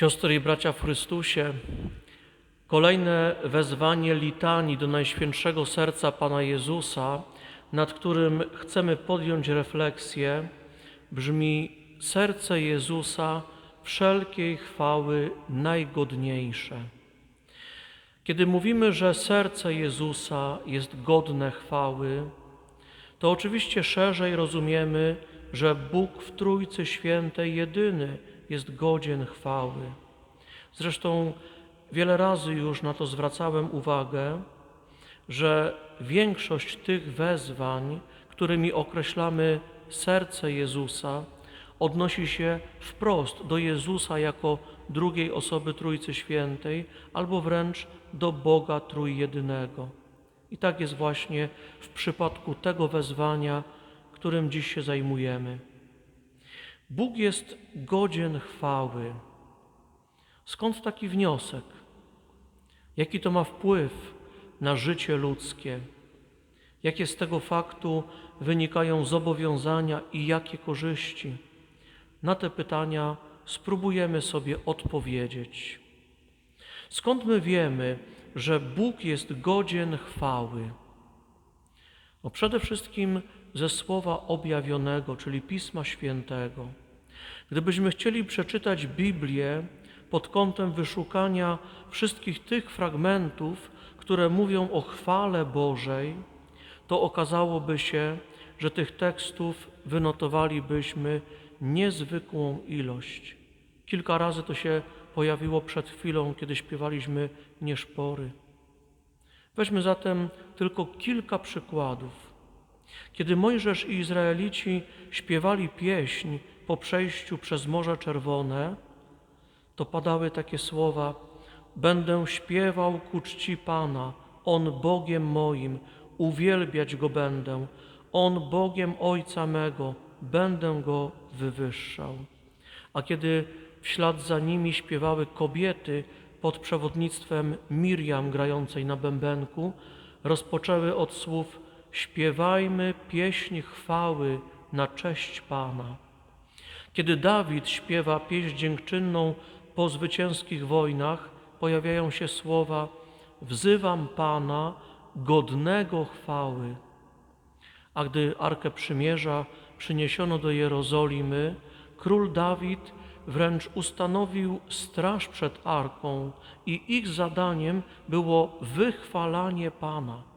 Siostry i bracia w Chrystusie, kolejne wezwanie litanii do Najświętszego Serca Pana Jezusa, nad którym chcemy podjąć refleksję, brzmi: Serce Jezusa wszelkiej chwały najgodniejsze. Kiedy mówimy, że serce Jezusa jest godne chwały, to oczywiście szerzej rozumiemy, że Bóg w Trójcy Świętej jedyny jest godzien chwały. Zresztą wiele razy już na to zwracałem uwagę, że większość tych wezwań, którymi określamy serce Jezusa, odnosi się wprost do Jezusa jako drugiej osoby Trójcy Świętej, albo wręcz do Boga Trójjedynego. I tak jest właśnie w przypadku tego wezwania, którym dziś się zajmujemy. Bóg jest godzien chwały. Skąd taki wniosek? Jaki to ma wpływ na życie ludzkie? Jakie z tego faktu wynikają zobowiązania i jakie korzyści? Na te pytania spróbujemy sobie odpowiedzieć. Skąd my wiemy, że Bóg jest godzien chwały? No przede wszystkim ze słowa objawionego, czyli Pisma Świętego. Gdybyśmy chcieli przeczytać Biblię pod kątem wyszukania wszystkich tych fragmentów, które mówią o chwale Bożej, to okazałoby się, że tych tekstów wynotowalibyśmy niezwykłą ilość. Kilka razy to się pojawiło przed chwilą, kiedy śpiewaliśmy nieszpory. Weźmy zatem tylko kilka przykładów. Kiedy Mojżesz i Izraelici śpiewali pieśń po przejściu przez Morze Czerwone, to padały takie słowa: Będę śpiewał ku czci Pana, On Bogiem moim, uwielbiać Go będę, On Bogiem Ojca mego, będę Go wywyższał. A kiedy w ślad za nimi śpiewały kobiety pod przewodnictwem Miriam grającej na bębenku, rozpoczęły od słów Śpiewajmy pieśń chwały na cześć Pana. Kiedy Dawid śpiewa pieśń dziękczynną po zwycięskich wojnach, pojawiają się słowa Wzywam Pana godnego chwały. A gdy Arkę Przymierza przyniesiono do Jerozolimy, król Dawid wręcz ustanowił straż przed Arką i ich zadaniem było wychwalanie Pana.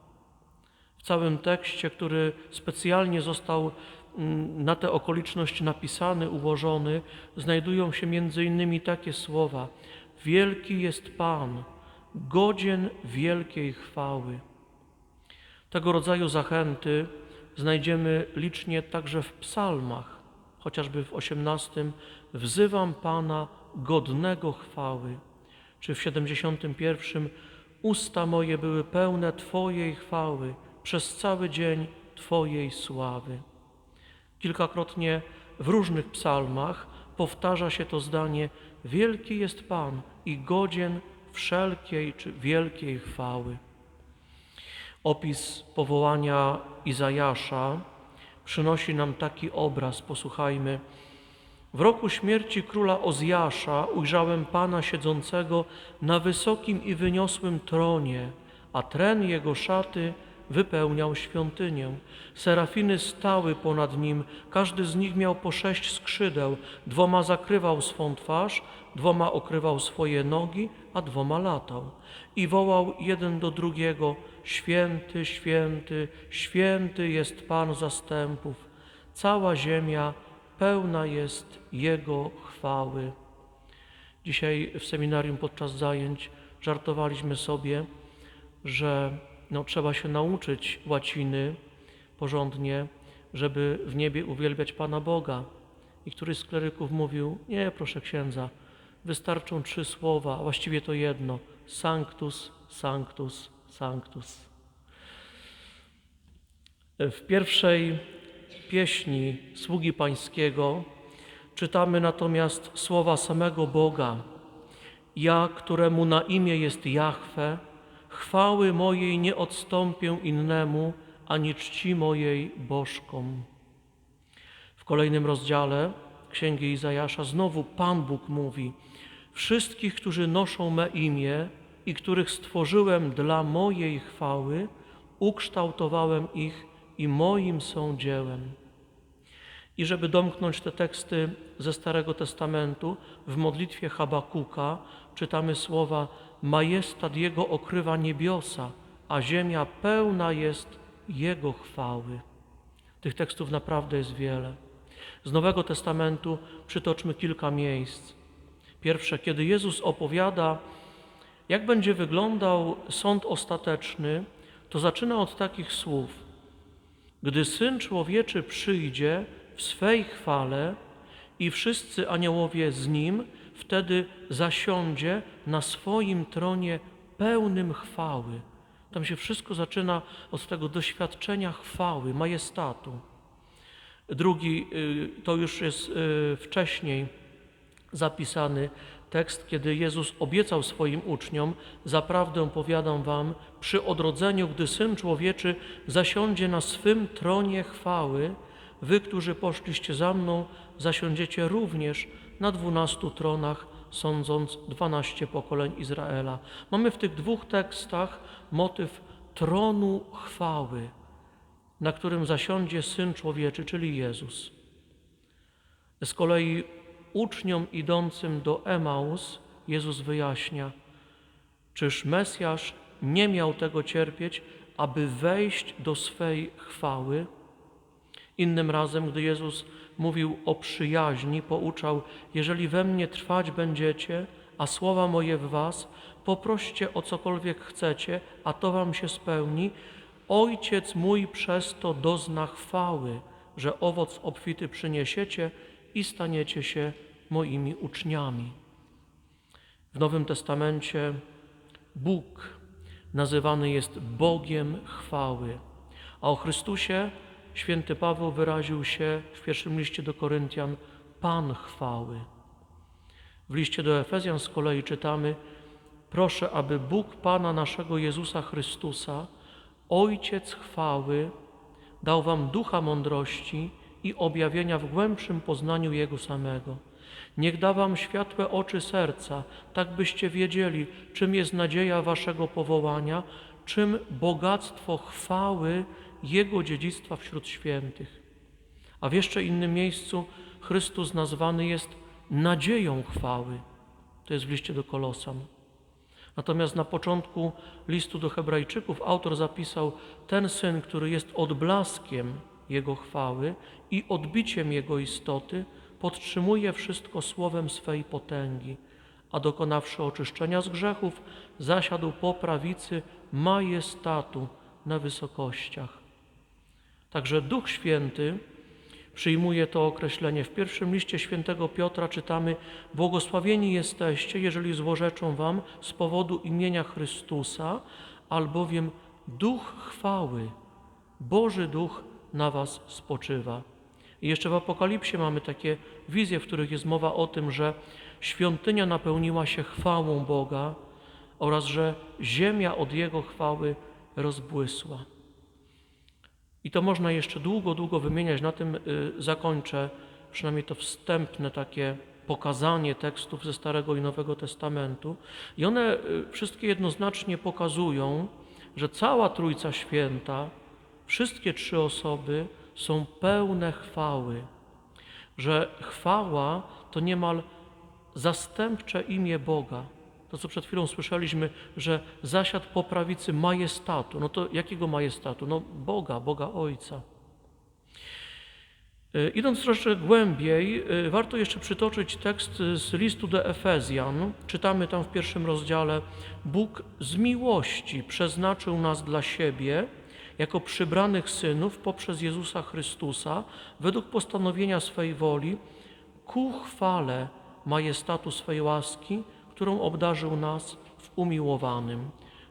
W całym tekście, który specjalnie został mm, na tę okoliczność napisany, ułożony, znajdują się między innymi takie słowa: Wielki jest Pan, godzien wielkiej chwały. Tego rodzaju zachęty znajdziemy licznie także w psalmach, chociażby w osiemnastym Wzywam Pana godnego chwały, czy w siedemdziesiątym pierwszym Usta moje były pełne Twojej chwały, przez cały dzień Twojej sławy. Kilkakrotnie w różnych psalmach powtarza się to zdanie: Wielki jest Pan i godzien wszelkiej czy wielkiej chwały. Opis powołania Izajasza przynosi nam taki obraz, posłuchajmy. W roku śmierci króla Ozjasza ujrzałem Pana siedzącego na wysokim i wyniosłym tronie, a tren jego szaty wypełniał świątynię. Serafiny stały ponad nim, każdy z nich miał po sześć skrzydeł, dwoma zakrywał swą twarz, dwoma okrywał swoje nogi, a dwoma latał. I wołał jeden do drugiego: Święty, święty, święty jest Pan zastępów. Cała ziemia pełna jest Jego chwały. Dzisiaj w seminarium podczas zajęć żartowaliśmy sobie, że no, trzeba się nauczyć łaciny porządnie, żeby w niebie uwielbiać Pana Boga. I któryś z kleryków mówił, nie proszę księdza, wystarczą trzy słowa, a właściwie to jedno, sanctus, sanctus, sanctus. W pierwszej pieśni sługi pańskiego czytamy natomiast słowa samego Boga. Ja, któremu na imię jest Jahwe, chwały mojej nie odstąpię innemu, ani czci mojej bożkom. W kolejnym rozdziale Księgi Izajasza znowu Pan Bóg mówi: wszystkich, którzy noszą me imię i których stworzyłem dla mojej chwały, ukształtowałem ich i moim są dziełem. I żeby domknąć te teksty ze Starego Testamentu, w modlitwie Habakuka czytamy słowa: Majestat Jego okrywa niebiosa, a ziemia pełna jest Jego chwały. Tych tekstów naprawdę jest wiele. Z Nowego Testamentu przytoczmy kilka miejsc. Pierwsze, kiedy Jezus opowiada, jak będzie wyglądał sąd ostateczny, to zaczyna od takich słów: Gdy syn człowieczy przyjdzie w swej chwale i wszyscy aniołowie z nim, wtedy zasiądzie na swoim tronie pełnym chwały. Tam się wszystko zaczyna od tego doświadczenia chwały, majestatu. Drugi y, to już jest y, wcześniej zapisany tekst, kiedy Jezus obiecał swoim uczniom: Zaprawdę powiadam wam, przy odrodzeniu, gdy syn człowieczy zasiądzie na swym tronie chwały, wy, którzy poszliście za mną, zasiądziecie również na dwunastu tronach, sądząc dwanaście pokoleń Izraela. Mamy w tych dwóch tekstach motyw tronu chwały, na którym zasiądzie syn człowieczy, czyli Jezus. Z kolei uczniom idącym do Emaus Jezus wyjaśnia, czyż Mesjasz nie miał tego cierpieć, aby wejść do swej chwały? Innym razem, gdy Jezus mówił o przyjaźni, pouczał: Jeżeli we mnie trwać będziecie, a słowa moje w was, poproście o cokolwiek chcecie, a to wam się spełni. Ojciec mój przez to dozna chwały, że owoc obfity przyniesiecie i staniecie się moimi uczniami. W Nowym Testamencie Bóg nazywany jest Bogiem chwały, a o Chrystusie święty Paweł wyraził się w pierwszym liście do Koryntian Pan chwały. W liście do Efezjan z kolei czytamy: Proszę, aby Bóg Pana naszego Jezusa Chrystusa, Ojciec chwały, dał Wam ducha mądrości i objawienia w głębszym poznaniu Jego samego. Niech da Wam światłe oczy serca, tak byście wiedzieli, czym jest nadzieja Waszego powołania, czym bogactwo chwały Jego dziedzictwa wśród świętych. A w jeszcze innym miejscu Chrystus nazwany jest nadzieją chwały. To jest w liście do Kolosan. Natomiast na początku listu do Hebrajczyków autor zapisał: Ten syn, który jest odblaskiem Jego chwały i odbiciem Jego istoty, podtrzymuje wszystko słowem swej potęgi, a dokonawszy oczyszczenia z grzechów, zasiadł po prawicy majestatu na wysokościach. Także Duch Święty przyjmuje to określenie. W pierwszym liście świętego Piotra czytamy: Błogosławieni jesteście, jeżeli złorzeczą wam z powodu imienia Chrystusa, albowiem Duch chwały, Boży Duch na was spoczywa. I jeszcze w Apokalipsie mamy takie wizje, w których jest mowa o tym, że świątynia napełniła się chwałą Boga oraz że ziemia od Jego chwały rozbłysła. I to można jeszcze długo, długo wymieniać. Na tym y, zakończę przynajmniej to wstępne takie pokazanie tekstów ze Starego i Nowego Testamentu. I one y, wszystkie jednoznacznie pokazują, że cała Trójca Święta, wszystkie trzy osoby są pełne chwały, że chwała to niemal zastępcze imię Boga. To, co przed chwilą słyszeliśmy, że zasiadł po prawicy majestatu. No to jakiego majestatu? No Boga, Boga Ojca. E, idąc troszeczkę głębiej, e, warto jeszcze przytoczyć tekst z listu do Efezjan. Czytamy tam w pierwszym rozdziale: Bóg z miłości przeznaczył nas dla siebie jako przybranych synów poprzez Jezusa Chrystusa, według postanowienia swej woli, ku chwale majestatu swej łaski, którą obdarzył nas w umiłowanym.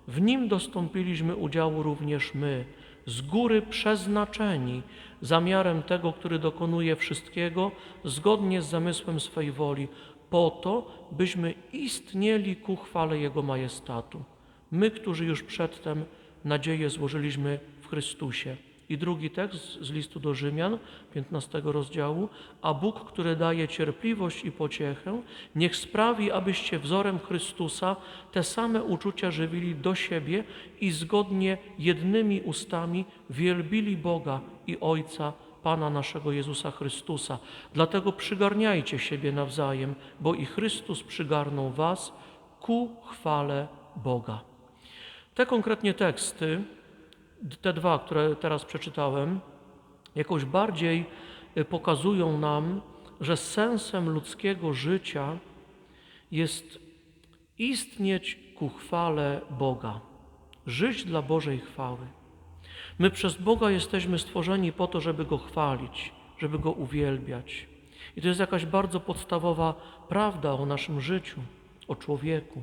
W nim dostąpiliśmy udziału również my, z góry przeznaczeni zamiarem tego, który dokonuje wszystkiego zgodnie z zamysłem swej woli, po to, byśmy istnieli ku chwale Jego majestatu. My, którzy już przedtem nadzieję złożyliśmy w Chrystusie. I drugi tekst z listu do Rzymian, 15 rozdziału. A Bóg, który daje cierpliwość i pociechę, niech sprawi, abyście wzorem Chrystusa te same uczucia żywili do siebie i zgodnie jednymi ustami wielbili Boga i Ojca, Pana naszego Jezusa Chrystusa. Dlatego przygarniajcie siebie nawzajem, bo i Chrystus przygarnął was ku chwale Boga. Te konkretnie teksty, te dwa, które teraz przeczytałem, jakoś bardziej y, pokazują nam, że sensem ludzkiego życia jest istnieć ku chwale Boga, żyć dla Bożej chwały. My przez Boga jesteśmy stworzeni po to, żeby Go chwalić, żeby Go uwielbiać. I to jest jakaś bardzo podstawowa prawda o naszym życiu, o człowieku.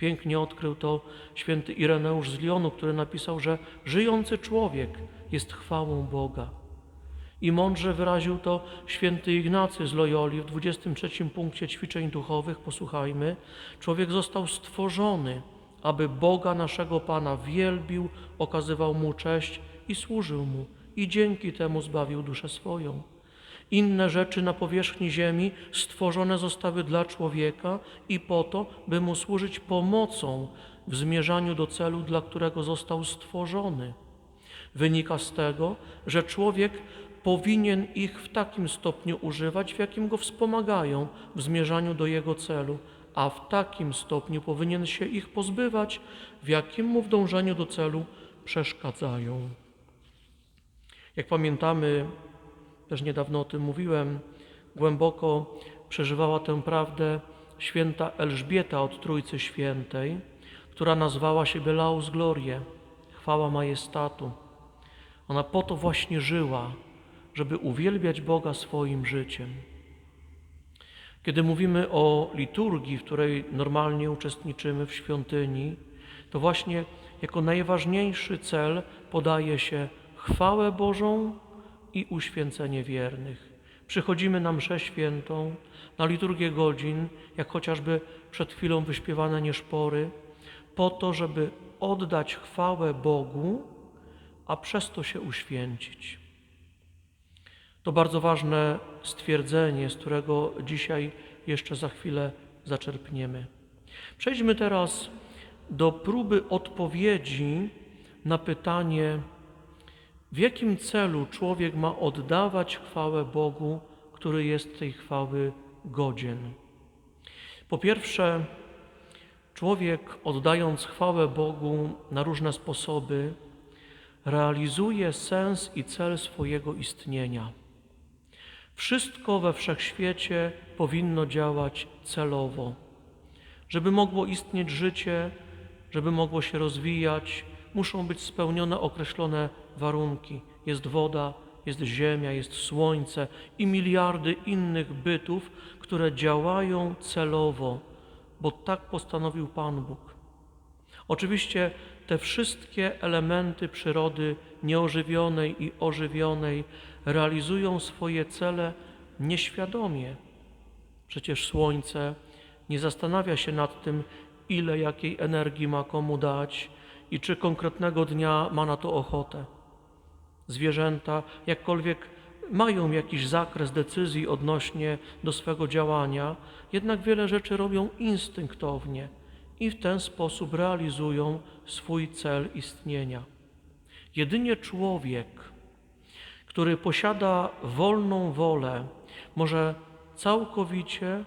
Pięknie odkrył to święty Ireneusz z Lyonu, który napisał, że żyjący człowiek jest chwałą Boga. I mądrze wyraził to święty Ignacy z Loyoli w 23 punkcie ćwiczeń duchowych. Posłuchajmy. Człowiek został stworzony, aby Boga naszego Pana wielbił, okazywał Mu cześć i służył Mu, i dzięki temu zbawił duszę swoją. Inne rzeczy na powierzchni ziemi stworzone zostały dla człowieka i po to, by mu służyć pomocą w zmierzaniu do celu, dla którego został stworzony. Wynika z tego, że człowiek powinien ich w takim stopniu używać, w jakim go wspomagają w zmierzaniu do jego celu, a w takim stopniu powinien się ich pozbywać, w jakim mu w dążeniu do celu przeszkadzają. Jak pamiętamy, też niedawno o tym mówiłem, głęboko przeżywała tę prawdę święta Elżbieta od Trójcy Świętej, która nazwała siebie Laus Glorie, chwała majestatu. Ona po to właśnie żyła, żeby uwielbiać Boga swoim życiem. Kiedy mówimy o liturgii, w której normalnie uczestniczymy w świątyni, to właśnie jako najważniejszy cel podaje się chwałę Bożą i uświęcenie wiernych. Przychodzimy na mszę świętą, na liturgię godzin, jak chociażby przed chwilą wyśpiewane nieszpory, po to, żeby oddać chwałę Bogu, a przez to się uświęcić. To bardzo ważne stwierdzenie, z którego dzisiaj jeszcze za chwilę zaczerpniemy. Przejdźmy teraz do próby odpowiedzi na pytanie, w jakim celu człowiek ma oddawać chwałę Bogu, który jest tej chwały godzien. Po pierwsze, człowiek oddając chwałę Bogu na różne sposoby, realizuje sens i cel swojego istnienia. Wszystko we wszechświecie powinno działać celowo. Żeby mogło istnieć życie, żeby mogło się rozwijać, muszą być spełnione określone warunki. Jest woda, jest ziemia, jest słońce i miliardy innych bytów, które działają celowo, bo tak postanowił Pan Bóg. Oczywiście te wszystkie elementy przyrody nieożywionej i ożywionej realizują swoje cele nieświadomie. Przecież słońce nie zastanawia się nad tym, ile jakiej energii ma komu dać i czy konkretnego dnia ma na to ochotę. Zwierzęta, jakkolwiek mają jakiś zakres decyzji odnośnie do swego działania, jednak wiele rzeczy robią instynktownie i w ten sposób realizują swój cel istnienia. Jedynie człowiek, który posiada wolną wolę, może całkowicie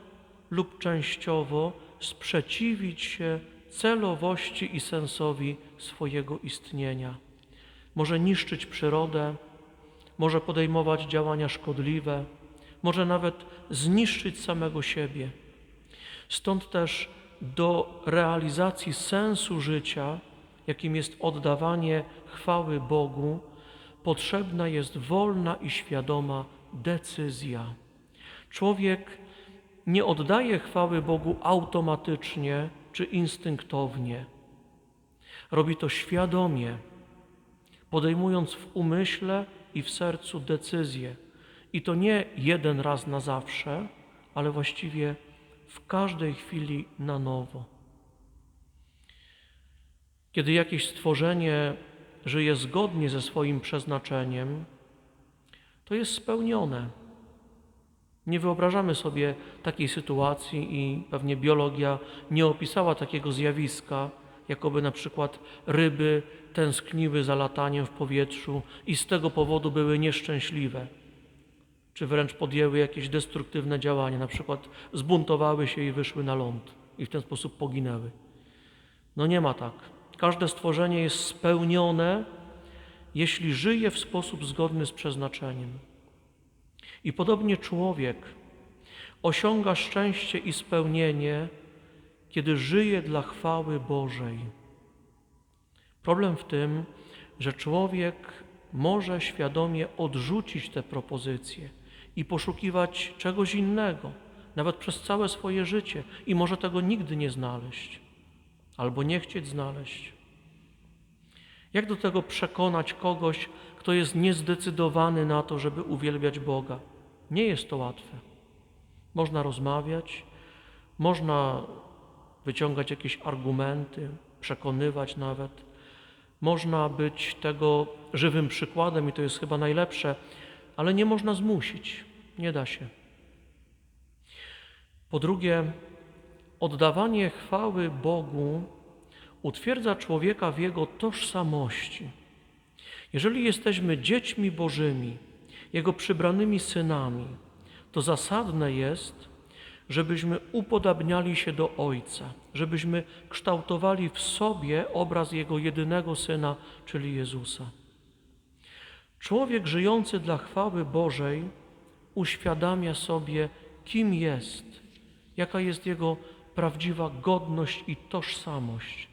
lub częściowo sprzeciwić się celowości i sensowi swojego istnienia. Może niszczyć przyrodę, może podejmować działania szkodliwe, może nawet zniszczyć samego siebie. Stąd też do realizacji sensu życia, jakim jest oddawanie chwały Bogu, potrzebna jest wolna i świadoma decyzja. Człowiek nie oddaje chwały Bogu automatycznie czy instynktownie. Robi to świadomie, podejmując w umyśle i w sercu decyzję. I to nie jeden raz na zawsze, ale właściwie w każdej chwili na nowo. Kiedy jakieś stworzenie żyje zgodnie ze swoim przeznaczeniem, to jest spełnione. Nie wyobrażamy sobie takiej sytuacji i pewnie biologia nie opisała takiego zjawiska, jakoby na przykład ryby tęskniły za lataniem w powietrzu i z tego powodu były nieszczęśliwe, czy wręcz podjęły jakieś destruktywne działania, na przykład zbuntowały się i wyszły na ląd i w ten sposób poginęły. No nie ma tak. Każde stworzenie jest spełnione, jeśli żyje w sposób zgodny z przeznaczeniem. I podobnie człowiek osiąga szczęście i spełnienie, kiedy żyje dla chwały Bożej. Problem w tym, że człowiek może świadomie odrzucić te propozycje i poszukiwać czegoś innego, nawet przez całe swoje życie, i może tego nigdy nie znaleźć, albo nie chcieć znaleźć. Jak do tego przekonać kogoś, kto jest niezdecydowany na to, żeby uwielbiać Boga? Nie jest to łatwe. Można rozmawiać, można wyciągać jakieś argumenty, przekonywać nawet. Można być tego żywym przykładem i to jest chyba najlepsze, ale nie można zmusić. Nie da się. Po drugie, oddawanie chwały Bogu utwierdza człowieka w jego tożsamości. Jeżeli jesteśmy dziećmi Bożymi, Jego przybranymi synami, to zasadne jest, żebyśmy upodabniali się do Ojca, żebyśmy kształtowali w sobie obraz Jego jedynego Syna, czyli Jezusa. Człowiek żyjący dla chwały Bożej uświadamia sobie, kim jest, jaka jest jego prawdziwa godność i tożsamość.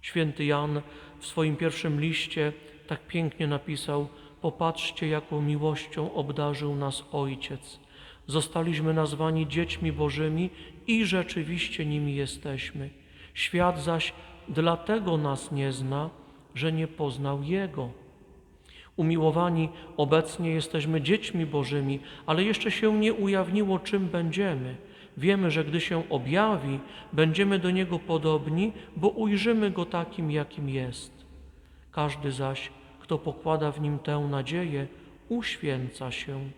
Święty Jan w swoim pierwszym liście tak pięknie napisał: Popatrzcie, jaką miłością obdarzył nas Ojciec. Zostaliśmy nazwani dziećmi Bożymi i rzeczywiście nimi jesteśmy. Świat zaś dlatego nas nie zna, że nie poznał Jego. Umiłowani, obecnie jesteśmy dziećmi Bożymi, ale jeszcze się nie ujawniło, czym będziemy. Wiemy, że gdy się objawi, będziemy do Niego podobni, bo ujrzymy Go takim, jakim jest. Każdy zaś, kto pokłada w Nim tę nadzieję, uświęca się,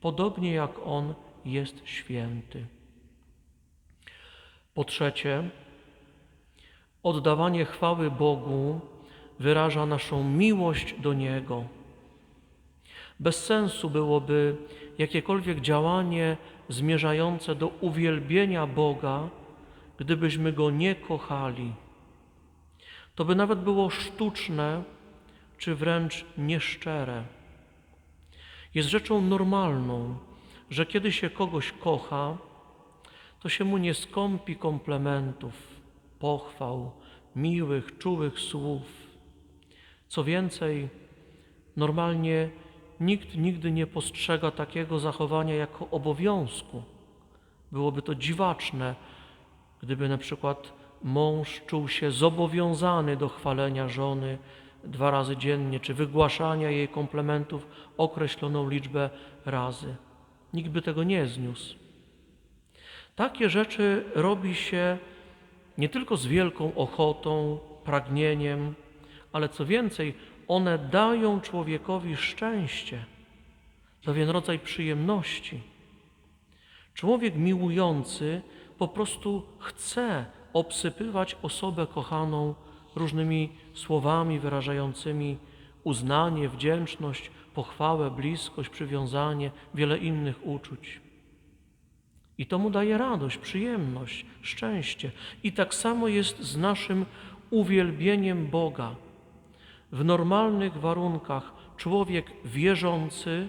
podobnie jak On jest święty. Po trzecie, oddawanie chwały Bogu wyraża naszą miłość do Niego. Bez sensu byłoby jakiekolwiek działanie zmierzające do uwielbienia Boga, gdybyśmy Go nie kochali. To by nawet było sztuczne, czy wręcz nieszczere. Jest rzeczą normalną, że kiedy się kogoś kocha, to się mu nie skąpi komplementów, pochwał, miłych, czułych słów. Co więcej, normalnie nikt nigdy nie postrzega takiego zachowania jako obowiązku. Byłoby to dziwaczne, gdyby na przykład mąż czuł się zobowiązany do chwalenia żony dwa razy dziennie, czy wygłaszania jej komplementów określoną liczbę razy. Nikt by tego nie zniósł. Takie rzeczy robi się nie tylko z wielką ochotą, pragnieniem, ale co więcej, one dają człowiekowi szczęście, pewien rodzaj przyjemności. Człowiek miłujący po prostu chce obsypywać osobę kochaną różnymi słowami wyrażającymi uznanie, wdzięczność, pochwałę, bliskość, przywiązanie, wiele innych uczuć. I to mu daje radość, przyjemność, szczęście. I tak samo jest z naszym uwielbieniem Boga. W normalnych warunkach człowiek wierzący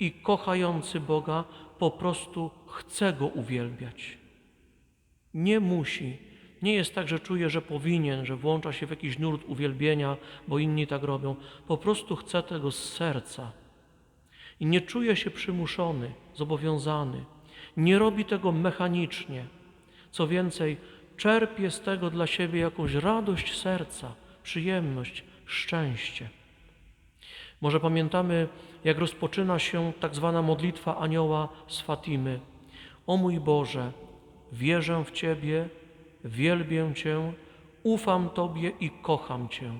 i kochający Boga po prostu chce Go uwielbiać. Nie musi. Nie jest tak, że czuje, że powinien, że włącza się w jakiś nurt uwielbienia, bo inni tak robią. Po prostu chce tego z serca. I nie czuje się przymuszony, zobowiązany. Nie robi tego mechanicznie. Co więcej, czerpie z tego dla siebie jakąś radość serca, przyjemność, szczęście. Może pamiętamy, jak rozpoczyna się tak zwana modlitwa anioła z Fatimy. O mój Boże, wierzę w Ciebie, wielbię Cię, ufam Tobie i kocham Cię.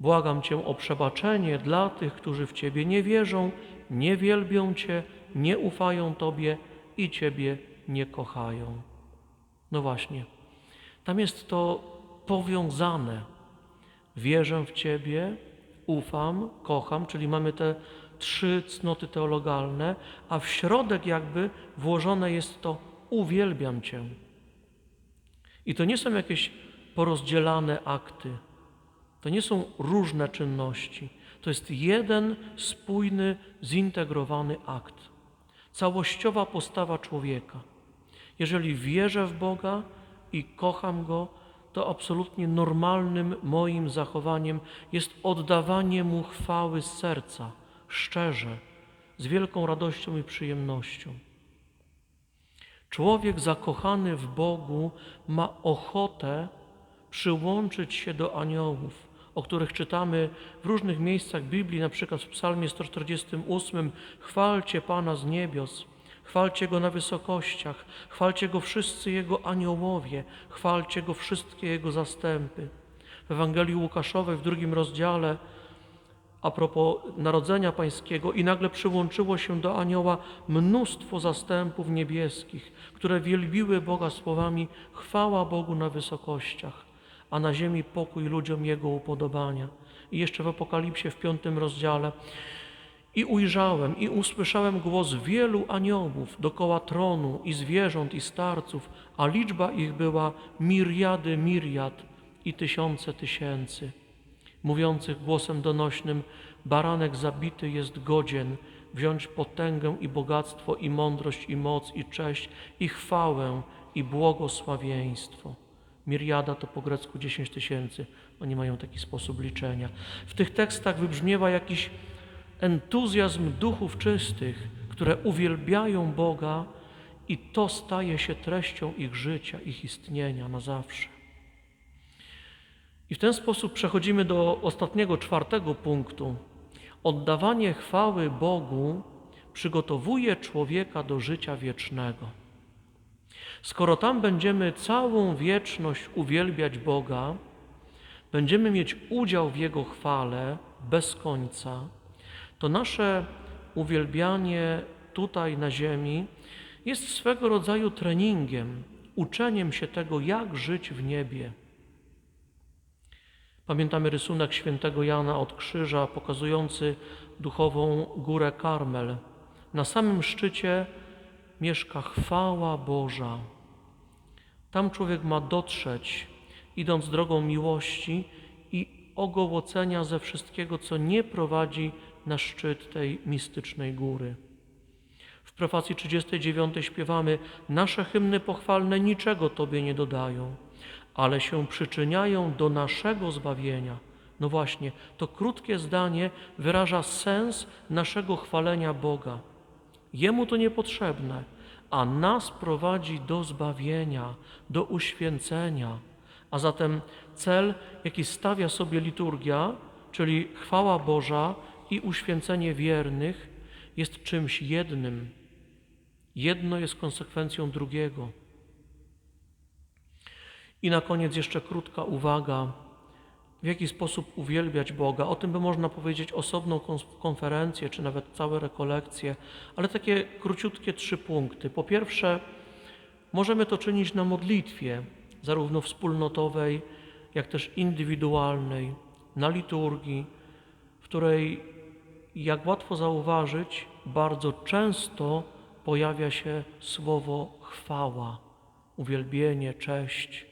Błagam Cię o przebaczenie dla tych, którzy w Ciebie nie wierzą, nie wielbią Cię, nie ufają Tobie i Ciebie nie kochają. No właśnie, tam jest to powiązane. Wierzę w Ciebie, ufam, kocham, czyli mamy te trzy cnoty teologalne, a w środek jakby włożone jest to uwielbiam Cię. I to nie są jakieś porozdzielane akty, to nie są różne czynności, to jest jeden spójny, zintegrowany akt, całościowa postawa człowieka. Jeżeli wierzę w Boga i kocham Go, to absolutnie normalnym moim zachowaniem jest oddawanie Mu chwały z serca, szczerze, z wielką radością i przyjemnością. Człowiek zakochany w Bogu ma ochotę przyłączyć się do aniołów, o których czytamy w różnych miejscach Biblii, na przykład w Psalmie 148: Chwalcie Pana z niebios, chwalcie Go na wysokościach, chwalcie Go wszyscy Jego aniołowie, chwalcie Go wszystkie Jego zastępy. W Ewangelii Łukaszowej w drugim rozdziale a propos Narodzenia Pańskiego i nagle przyłączyło się do anioła mnóstwo zastępów niebieskich, które wielbiły Boga słowami chwała Bogu na wysokościach, a na ziemi pokój ludziom Jego upodobania. I jeszcze w Apokalipsie w piątym rozdziale i ujrzałem i usłyszałem głos wielu aniołów dokoła tronu i zwierząt i starców, a liczba ich była miriady miriad i tysiące tysięcy mówiących głosem donośnym: Baranek zabity jest godzien wziąć potęgę i bogactwo, i mądrość, i moc, i cześć, i chwałę, i błogosławieństwo. Miriada to po grecku 10 tysięcy. Oni mają taki sposób liczenia. W tych tekstach wybrzmiewa jakiś entuzjazm duchów czystych, które uwielbiają Boga, i to staje się treścią ich życia, ich istnienia na zawsze. I w ten sposób przechodzimy do ostatniego, czwartego punktu. Oddawanie chwały Bogu przygotowuje człowieka do życia wiecznego. Skoro tam będziemy całą wieczność uwielbiać Boga, będziemy mieć udział w Jego chwale bez końca, to nasze uwielbianie tutaj na ziemi jest swego rodzaju treningiem, uczeniem się tego, jak żyć w niebie. Pamiętamy rysunek świętego Jana od krzyża, pokazujący duchową górę Karmel. Na samym szczycie mieszka chwała Boża. Tam człowiek ma dotrzeć, idąc drogą miłości i ogołocenia ze wszystkiego, co nie prowadzi na szczyt tej mistycznej góry. W prefacji 39 śpiewamy: Nasze hymny pochwalne niczego Tobie nie dodają ale się przyczyniają do naszego zbawienia. No właśnie, to krótkie zdanie wyraża sens naszego chwalenia Boga. Jemu to niepotrzebne, a nas prowadzi do zbawienia, do uświęcenia. A zatem cel, jaki stawia sobie liturgia, czyli chwała Boża i uświęcenie wiernych, jest czymś jednym. Jedno jest konsekwencją drugiego. I na koniec jeszcze krótka uwaga, w jaki sposób uwielbiać Boga. O tym by można powiedzieć osobną konferencję, czy nawet całe rekolekcje, ale takie króciutkie trzy punkty. Po pierwsze, możemy to czynić na modlitwie, zarówno wspólnotowej, jak też indywidualnej, na liturgii, w której, jak łatwo zauważyć, bardzo często pojawia się słowo chwała, uwielbienie, cześć.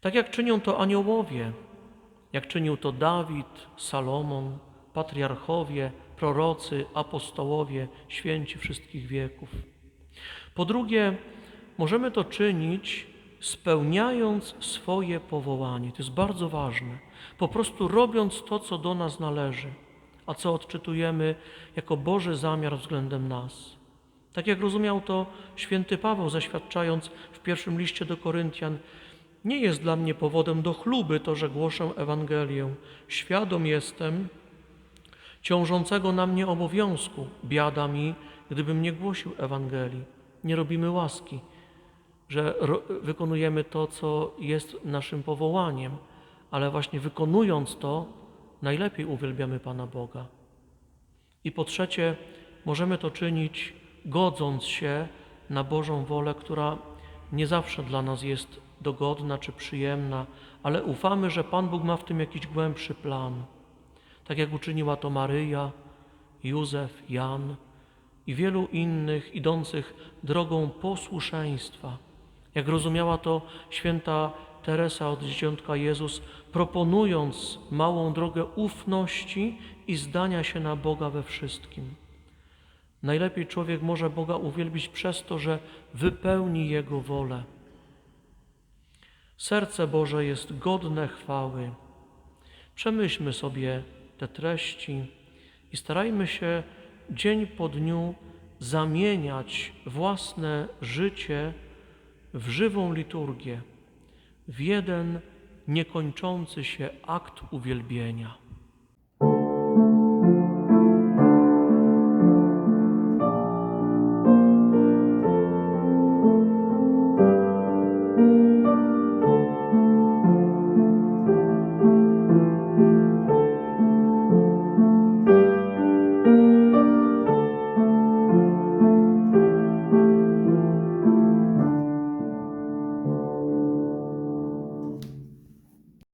Tak jak czynią to aniołowie, jak czynił to Dawid, Salomon, patriarchowie, prorocy, apostołowie, święci wszystkich wieków. Po drugie, możemy to czynić spełniając swoje powołanie. To jest bardzo ważne. Po prostu robiąc to, co do nas należy, a co odczytujemy jako Boży zamiar względem nas. Tak jak rozumiał to święty Paweł, zaświadczając w pierwszym liście do Koryntian, nie jest dla mnie powodem do chluby to, że głoszę Ewangelię. Świadom jestem ciążącego na mnie obowiązku. Biada mi, gdybym nie głosił Ewangelii. Nie robimy łaski, że wykonujemy to, co jest naszym powołaniem, ale właśnie wykonując to, najlepiej uwielbiamy Pana Boga. I po trzecie, możemy to czynić godząc się na Bożą wolę, która nie zawsze dla nas jest dogodna czy przyjemna, ale ufamy, że Pan Bóg ma w tym jakiś głębszy plan. Tak jak uczyniła to Maryja, Józef, Jan i wielu innych idących drogą posłuszeństwa. Jak rozumiała to święta Teresa od Dzieciątka Jezus, proponując małą drogę ufności i zdania się na Boga we wszystkim. Najlepiej człowiek może Boga uwielbić przez to, że wypełni Jego wolę. Serce Boże jest godne chwały. Przemyślmy sobie te treści i starajmy się dzień po dniu zamieniać własne życie w żywą liturgię, w jeden niekończący się akt uwielbienia.